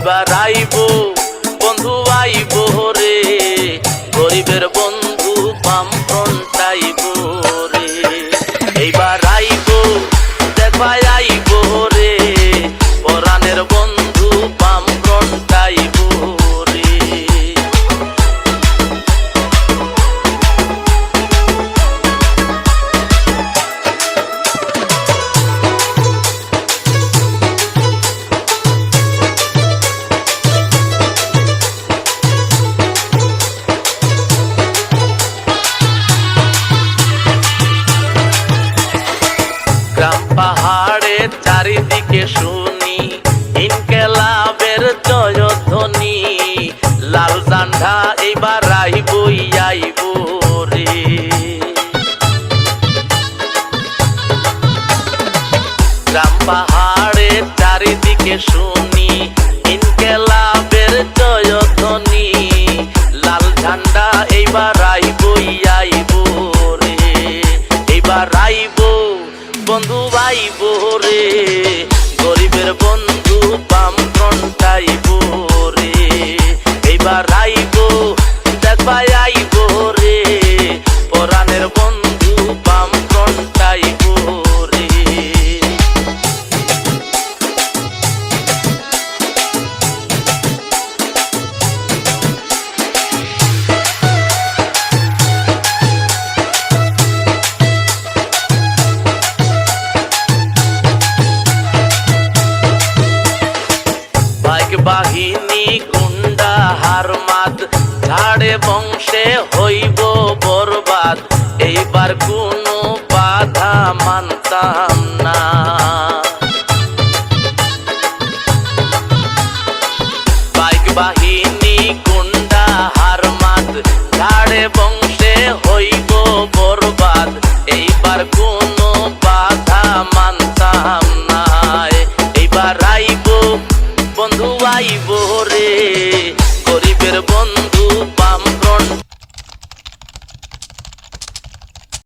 এইবার আইব। গ্রাম পাহাড়ে চারিদিকে শুনি, ইনকেলাবের জয়ধ্বনি। লাল ডান্ডা এইবার আইবই, আইব রে। গ্রাম পাহাড়ে চারিদিকে শুনি, ইনকেলাবের জয়ধ্বনি। লাল ঝান্ডা এইবার আইবই, আইব রে। এইবার আইব বন্ধু ভাই বোরে গরিবের বন্ধু বাম ফ্রন্টাই বোরে এইবার বাহিনী গুন্ডা হারমাদ, ঝাড়ে বংশে হইব বরবাদ, এইবার কোনো বাধা মানতাম না। বাইক বাহিনী গুন্ডা হারমাদ, ঝাড়ে বংশে হইব বরবাদ, এইবার কোনো বাধা মানতাম আইব রে গরিবের বন্ধু